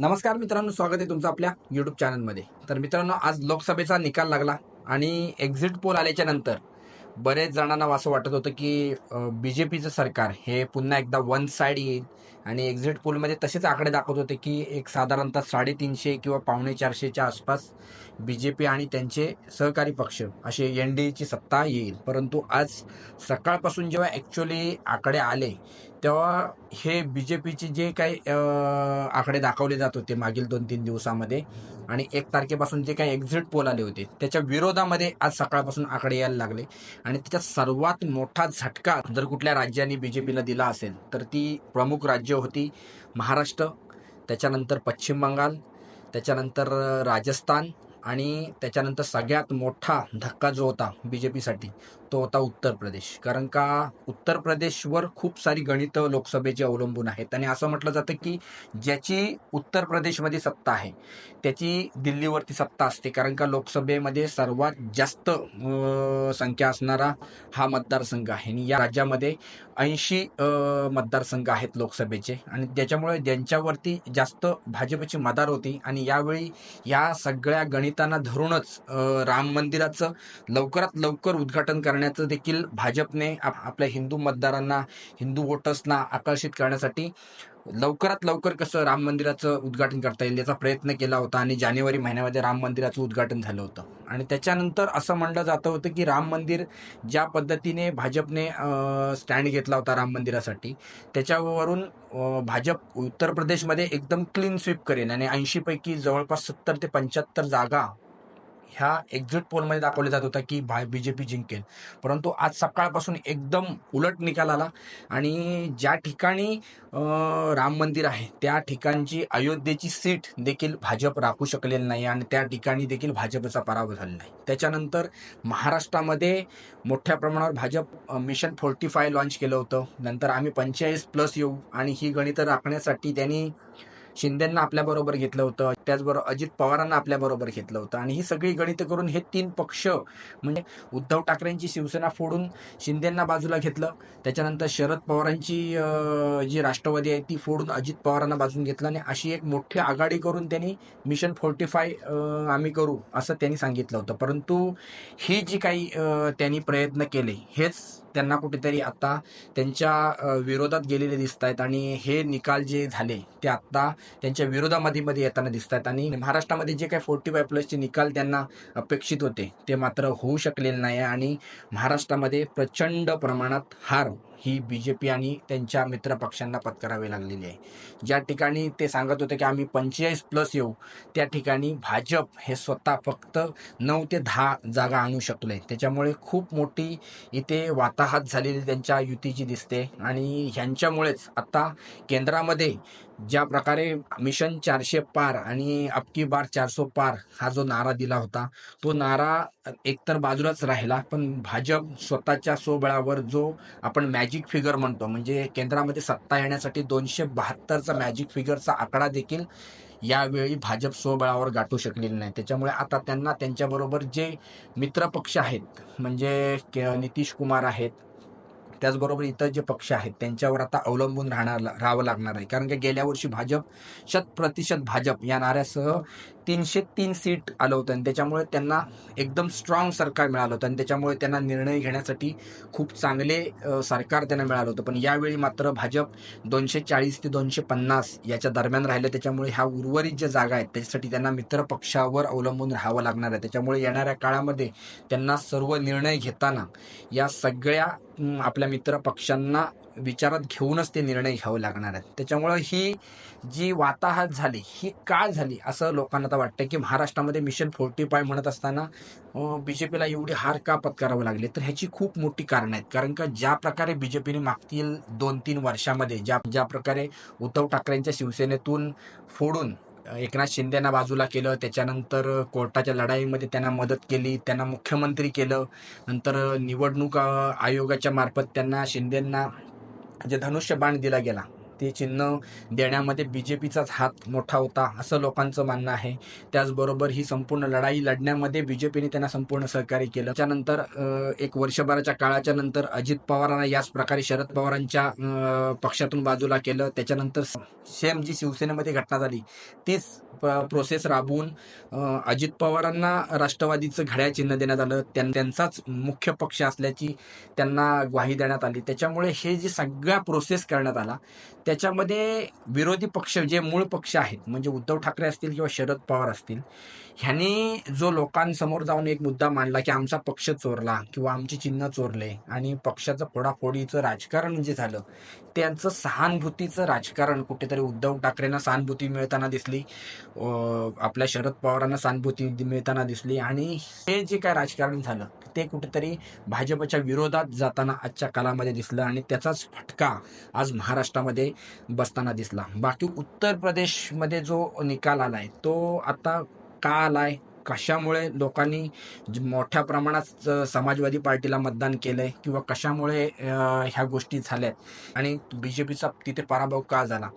नमस्कार मित्रांनो स्वागत आहे तुमचं आपल्या यूट्यूब चॅनलमध्ये तर मित्रांनो आज लोकसभेचा निकाल लागला आणि एक्झिट पोल आल्याच्यानंतर बरेच जणांना असं वाटत होतं की बी जे पीचं सरकार हे पुन्हा एकदा वन साईड येईल आणि एक्झिट पोलमध्ये तसेच आकडे दाखवत होते की एक साधारणतः साडेतीनशे किंवा पावणे चारशेच्या आसपास बी जे पी आणि त्यांचे सहकारी पक्ष असे एन डी एची सत्ता येईल. परंतु आज सकाळपासून जेव्हा ॲक्च्युली आकडे आले तेव्हा हे बी जे पीचे जे काही आकडे दाखवले जात होते मागील दोन तीन दिवसामध्ये आणि एक तारखेपासून जे काही एक्झिट पोल आले होते त्याच्या विरोधामध्ये आज सकाळपासून आकडे यायला लागले. आणि त्याचा सर्वात मोठा झटका जर कुठल्या राज्यांनी बी जे पीला दिला असेल तर ती प्रमुख राज्य होती महाराष्ट्र त्याच्यानंतर पश्चिम बंगाल त्याच्यानंतर राजस्थान आणि त्याच्यानंतर सगळ्यात मोठा धक्का जो होता बी जे पीसाठी तो होता उत्तर प्रदेश. कारण का? उत्तर प्रदेशवर खूप सारी गणितं लोकसभेची अवलंबून आहेत. आणि असं म्हटलं जातं की ज्याची उत्तर प्रदेशमध्ये सत्ता आहे त्याची दिल्लीवरती सत्ता असते. कारण का? लोकसभेमध्ये सर्वात जास्त संख्या असणारा हा मतदारसंघ आहे. आणि या राज्यामध्ये ऐंशी मतदारसंघ आहेत लोकसभेचे. आणि त्याच्यामुळे ज्यांच्यावरती जास्त भाजपची मदार होती. आणि यावेळी या सगळ्या गणितांना धरूनच राम मंदिराचं लवकरात लवकर उद्घाटन करण्याचं देखील भाजपने आप- आपल्या हिंदू मतदारांना हिंदू वोटर्सना आकर्षित करण्यासाठी लवकरात लवकर कसं राम मंदिराचं उद्घाटन करता येईल याचा प्रयत्न केला होता आणि जानेवारी महिन्यामध्ये राम मंदिराचं उद्घाटन झालं होतं. आणि त्याच्यानंतर असं म्हणलं जातं होतं की राम मंदिर ज्या पद्धतीने भाजपने स्टँड घेतला होता राम मंदिरासाठी त्याच्यावरून भाजप उत्तर प्रदेशमध्ये एकदम क्लीन स्वीप करेन आणि ऐंशीपैकी जवळपास सत्तर ते पंच्याहत्तर जागा ह्या एक्झिट पोलमध्ये दाखवले जात होता की भा बी जे पी जिंकेल. परंतु आज सकाळपासून एकदम उलट निकाल आला आणि ज्या ठिकाणी राम मंदिर आहे त्या ठिकाणची अयोध्येची सीट देखील भाजप राखू शकलेली नाही आणि त्या ठिकाणी देखील भाजपचा पराभव झाला नाही. त्याच्यानंतर महाराष्ट्रामध्ये मोठ्या प्रमाणावर Bhajap mission forty five launch केलं होतं. नंतर आम्ही पंचेचाळीस प्लस येऊ आणि ही गणितं राखण्यासाठी त्यांनी शिंदेंना आपल्याबरोबर घेतलं होतं. त्याचबरोबर अजित पवारांना आपल्याबरोबर घेतलं होतं. आणि ही सगळी गणितं करून हे तीन पक्ष म्हणजे उद्धव ठाकरेंची शिवसेना फोडून शिंदेंना बाजूला घेतलं. त्याच्यानंतर शरद पवारांची जी राष्ट्रवादी आहे ती फोडून अजित पवारांना बाजून घेतलं. आणि अशी एक मोठी आघाडी करून त्यांनी मिशन फोर्टी फाय आम्ही करू असं त्यांनी सांगितलं होतं. परंतु ही जी काही त्यांनी प्रयत्न केले हेच त्यांना कुठेतरी आता त्यांच्या विरोधात गेलेले दिसत आहेत आणि हे निकाल जे झाले ते आता त्यांच्या विरोधामध्ये मध्ये येताना दिसत आहेत आणि महाराष्ट्रामध्ये जे काही फोर्टी फाय प्लसचे निकाल त्यांना अपेक्षित होते ते मात्र होऊ शकलेले नाही. आणि महाराष्ट्रामध्ये प्रचंड प्रमाणात हार ही बी जे पी आणि त्यांच्या मित्रपक्षांना पत्करावी लागलेली आहे. ज्या ठिकाणी ते सांगत होते की आम्ही पंचेचाळीस प्लस येऊ त्या ठिकाणी भाजप हे स्वतः फक्त नऊ ते दहा जागा आणू शकले. त्याच्यामुळे खूप मोठी इथे वाताहत झालेली त्यांच्या युतीची दिसते. आणि ह्यांच्यामुळेच आता केंद्रामध्ये ज्या प्रकारे मिशन चारशे पार आणि अबकी बार चारसो पार हा जो नारा दिला होता तो नारा एकतर बाजूलाच राहिला पण भाजप स्वतःच्या सोबळावर जो आपण मॅजिक मॅजिक फिगर म्हणतो. म्हणजे केंद्रामध्ये सत्ता येण्यासाठी दोनशे बहात्तरचा मॅजिक फिगरचा आकडा देखील यावेळी भाजप स्वबळावर गाठू शकलेली नाही. त्याच्यामुळे आता त्यांना त्यांच्याबरोबर जे मित्रपक्ष आहेत म्हणजे के- नितीश कुमार आहेत त्याचबरोबर इतर जे पक्ष आहेत त्यांच्यावर आता अवलंबून राहणार राहावं लागणार आहे. कारण की गेल्या वर्षी भाजप शत प्रतिशत भाजप या नाऱ्यासह तीनशे तीन सीट आलं होतं आणि त्याच्यामुळे त्यांना एकदम स्ट्रॉंग सरकार मिळालं होतं आणि त्याच्यामुळे त्यांना निर्णय घेण्यासाठी खूप चांगले सरकार त्यांना मिळालं होतं. पण यावेळी मात्र भाजप दोनशे चाळीस ते दोनशे पन्नास याच्या दरम्यान राहिलं. त्याच्यामुळे ह्या उर्वरित ज्या जागा आहेत त्याच्यासाठी त्यांना मित्र पक्षावर अवलंबून राहावं लागणार आहे. त्याच्यामुळे येणाऱ्या काळामध्ये त्यांना सर्व निर्णय घेताना या सगळ्या आपल्या मित्र पक्षांना विचारात घेऊनच ते निर्णय घ्यावे लागणार आहेत. त्याच्यामुळं ही जी वाताहत झाली ही का झाली असं लोकांना आता वाटतं की महाराष्ट्रामध्ये मिशन फोर्टी फाय म्हणत असताना बी जे पीला एवढी हार का पत्करावं लागली? तर ह्याची खूप मोठी कारणं आहेत. कारण का ज्या प्रकारे बी जे पीने मागतील दोन तीन वर्षामध्ये ज्या ज्या प्रकारे उद्धव ठाकरेंच्या शिवसेनेतून फोडून एकनाथ शिंदेना बाजूला केलं त्याच्यानंतर कोर्टाच्या लढाईमध्ये त्यांना मदत केली त्यांना मुख्यमंत्री केलं नंतर निवडणूक आयोगाच्या मार्फत त्यांना शिंदेंना जे धनुष्यबाण दिला गेला. ते चिन्ह देण्यामध्ये बी जे पीचाच हात मोठा होता असं लोकांचं म्हणणं आहे. त्याचबरोबर ही संपूर्ण लढाई लढण्यामध्ये बी जे पीने त्यांना संपूर्ण सहकार्य केलं. त्यानंतर एक वर्षभराच्या काळाच्या नंतर अजित पवारांना याच प्रकारे शरद पवारांच्या पक्षातून बाजूला केलं. त्याच्यानंतर सेम जी शिवसेनेमध्ये घटना झाली. तेच प्रोसेस राबवून अजित पवारांना राष्ट्रवादीचं घड्या चिन्ह देण्यात आलं. त्यांचाच मुख्य पक्ष असल्याची त्यांना ग्वाही देण्यात आली. त्याच्यामुळे हे जे सगळ्या प्रोसेस करण्यात आला त्याच्यामध्ये विरोधी पक्ष जे मूळ पक्ष आहेत म्हणजे उद्धव ठाकरे असतील किंवा शरद पवार असतील ह्यांनी जो लोकांसमोर जाऊन एक मुद्दा मांडला की आमचा पक्ष चोरला किंवा आमची चिन्ह चोरले आणि पक्षाचं फोडाफोडीचं राजकारण जे झालं त्यांचं सहानुभूतीचं राजकारण कुठेतरी उद्धव ठाकरेंना सहानुभूती मिळताना दिसली आपल्या शरद पवारांना सहानुभूती मिळताना दिसली आणि हे जे काय राजकारण झालं ते कुठेतरी भाजपच्या विरोधात जाताना आजच्या कालामध्ये दिसलं आणि त्याचाच फटका आज महाराष्ट्रामध्ये बसताना दिसला. बाकी उत्तर प्रदेशमध्ये जो निकाल आलाय तो आता का आलाय? कशामुळे लोकांनी मोठ्या प्रमाणात समाजवादी पार्टीला मतदान केलंय किंवा कशामुळे ह्या गोष्टी झाल्यात? आणि बीजेपीचा तिथे पराभव का झाला?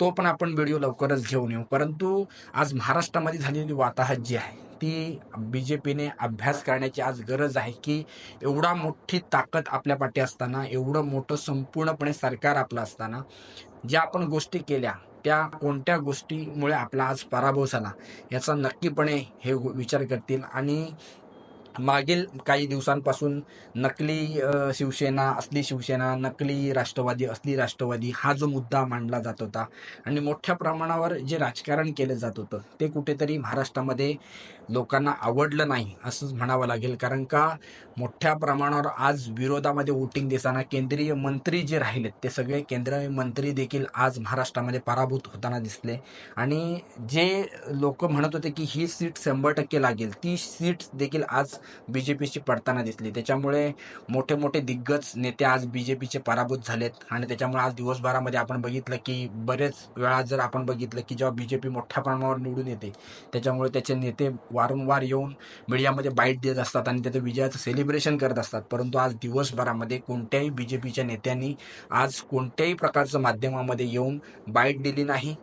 तो पण आपण व्हिडिओ लवकरच घेऊन येऊ. परंतु आज महाराष्ट्रामध्ये झालेली वाताहत जी आहे ती बी जे पीने अभ्यास करण्याची आज गरज आहे की एवढा मोठी ताकद आपल्या पाठी असताना एवढं मोठं संपूर्णपणे सरकार आपलं असताना ज्या आपण गोष्टी केल्या त्या कोणत्या गोष्टीमुळे आपला आज पराभव झाला याचा नक्कीपणे हे विचार करतील. आणि मागील काही दिवसांपासून नकली शिवसेना असली शिवसेना नकली राष्ट्रवादी असली राष्ट्रवादी हा जो मुद्दा मांडला जात होता आणि मोठ्या प्रमाणावर जे राजकारण केलं जात होतं ते कुठेतरी महाराष्ट्रामध्ये लोकांना आवडलं नाही असंच म्हणावं लागेल. कारण का मोठ्या प्रमाणावर आज विरोधामध्ये वोटिंग देताना केंद्रीय मंत्री जे राहिलेत ते सगळे केंद्रीय मंत्री देखील आज महाराष्ट्रामध्ये पराभूत होताना दिसले. आणि जे लोक म्हणत होते की ही सीट शंभर टक्के लागेल ती सीट देखील आज बी जे पीची पडताना दिसली. त्याच्यामुळे मोठे मोठे दिग्गज नेते आज बी जे पीचे पराभूत झालेत आणि त्याच्यामुळे आज दिवसभरामध्ये आपण बघितलं की बरेच वेळा जर आपण बघितलं की जेव्हा बी जे पी मोठ्या प्रमाणावर निवडून येते त्याच्यामुळे त्याचे नेते वारंवार येऊन मीडियामध्ये बाईट देत असतात आणि त्याचं विजयाचं सेलिब्रेशन करत असतात. परंतु आज दिवसभरामध्ये कोणत्याही बी जे पीच्या नेत्यांनी आज कोणत्याही प्रकारचं माध्यमामध्ये येऊन बाईट दिली नाही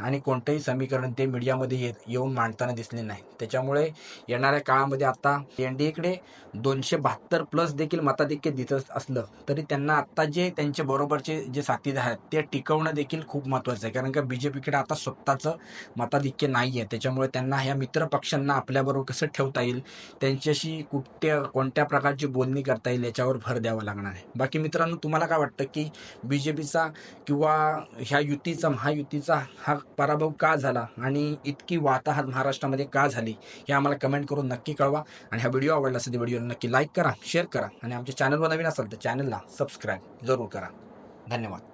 आणि कोणतंही समीकरण ते मीडियामध्ये ये येऊन मांडताना दिसले नाही. त्याच्यामुळे येणाऱ्या काळामध्ये आता एन डी एकडे दोनशे बहात्तर प्लस देखील मताधिक्य दिसत असलं तरी त्यांना आता जे त्यांच्या बरोबरचे जे साथीदार आहेत ते टिकवणं देखील खूप महत्त्वाचं आहे. कारण का बी जे पीकडे आता स्वतःचं मताधिक्य नाही आहे त्याच्यामुळे त्यांना ह्या मित्रपक्षांना आपल्याबरोबर कसं ठेवता येईल त्यांच्याशी कुठल्या कोणत्या प्रकारची बोलणी करता येईल याच्यावर भर द्यावा लागणार आहे. बाकी मित्रांनो तुम्हाला काय वाटतं की बी जे पीचा किंवा ह्या युतीचा महायुतीचा हा पराभव का झाला आणि इतकी वाताहत महाराष्ट्रामध्ये का झाली हे आम्हाला कमेंट करून नक्की कळवा. आणि ह्या व्हिडिओ आवडला असेल तर व्हिडिओ नक्की लाईक करा शेअर करा आणि आमच्या चॅनलवर नवीन असाल तर चॅनलला सबस्क्राईब जरूर करा. धन्यवाद.